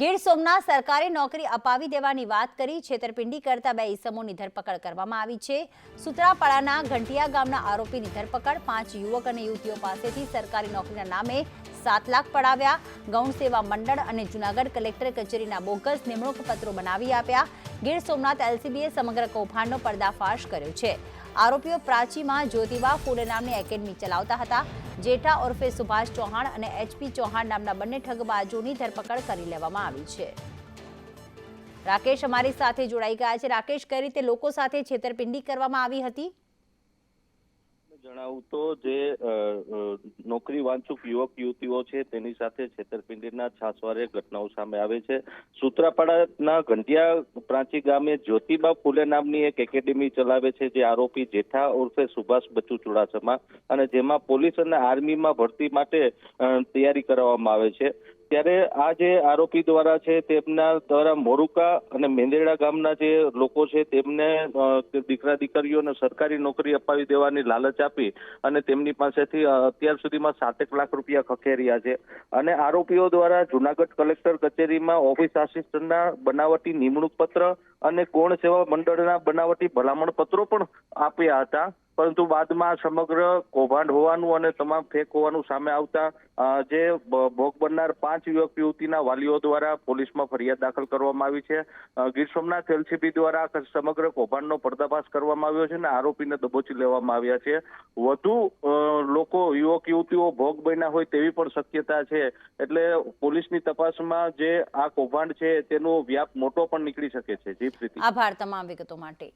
ગીર સોમનાથ સરકારે નોકરી અપાવી દેવાની વાત કરી. છેતરપિંડી કરતા બે ઈસમોની ધરપકડ કરવામાં આવી છે. સુત્રાપાડાના ઘંટિયા ગામના આરોપીની ધરપકડ પાંચ યુવક અને યુવતીઓ પાસેથી સરકારી નોકરીના નામે સાત લાખ પડાવ્યા. ગૌણ સેવા મંડળ અને જુનાગઢ કલેક્ટર કચેરીના બોગસ નિમણૂક પત્રો બનાવી આપ્યા. ગીર સોમનાથ એલસીબીએ સમગ્ર કૌભાંડનો પર્દાફાશ કર્યો છે. આરોપીઓ પ્રાચીમાં જ્યોતિબા ફૂલે નામની એકેડમી ચલાવતા હતા. જેઠા ઉર્ફે સુભાષ ચૌહાણ અને એચપી ચૌહાણ નામના બંને ઠગબાજોની ધરપકડ કરી લેવામાં આવી છે. રાકેશ અમારી સાથે જોડાઈ ગયા છે. રાકેશ, કઈ રીતે લોકો સાથે છેતરપિંડી કરવામાં આવી હતી? જણાવું તો જે નોકરી વાંચુક યુવક યુવતીઓ છે તેની સાથે છેતરપિંડીના છાસવારે ઘટનાઓ સામે આવે છે. સૂત્રાપાડાના ઘંટિયા પ્રાંચી ગામે જ્યોતિબા ફૂલે નામની એક એકેડેમી ચલાવે છે જે આરોપી જેઠા ઉર્ફે સુભાષ બચ્ચુ ચુડાસમા અને જેમાં પોલીસ અને આર્મીમાં ભરતી માટે તૈયારી કરાવવામાં આવે છે. ત્યારે આ જે આરોપી દ્વારા છે તેમના દ્વારા મોરુકા અને મેંદેડા ગામના જે લોકો છે તેમને દીકરા દીકરીઓને સરકારી નોકરી અપાવી દેવાની લાલચ આપી અને તેમની પાસેથી અત્યાર સુધીમાં સાતેક લાખ રૂપિયા ખખેર્યા છે. અને આરોપીઓ દ્વારા જુનાગઢ કલેક્ટર કચેરીમાં ઓફિસ આસિસ્ટન્ટના બનાવટી નિમણૂક પત્ર અને કોણ સેવા મંડળના બનાવટી ભલામણ પત્રો પણ આપ્યા હતા. પરંતુ બાદમાં સમગ્ર કૌભાંડ હોવાનું અને તમામ ફેક હોવાનું સામે આવતા જે ભોગ બનનાર પાંચ યુવક યુવતીના વાલીઓ દ્વારા પોલીસમાં ફરિયાદ દાખલ કરવામાં આવી છે. ગીર સોમનાથ એલસીબી દ્વારા સમગ્ર કૌભાંડનો પર્દાફાશ કરવામાં આવ્યો છે અને આરોપીને દબોચી લેવામાં આવ્યા છે. વધુ લોકો, યુવક યુવતીઓ ભોગ બન્યા હોય તેવી પણ શક્યતા છે. એટલે પોલીસની તપાસમાં જે આ કૌભાંડ છે તેનો વ્યાપ મોટો પણ નીકળી શકે છે. જી પ્રીતિ. આભાર તમામ વિગતો માટે.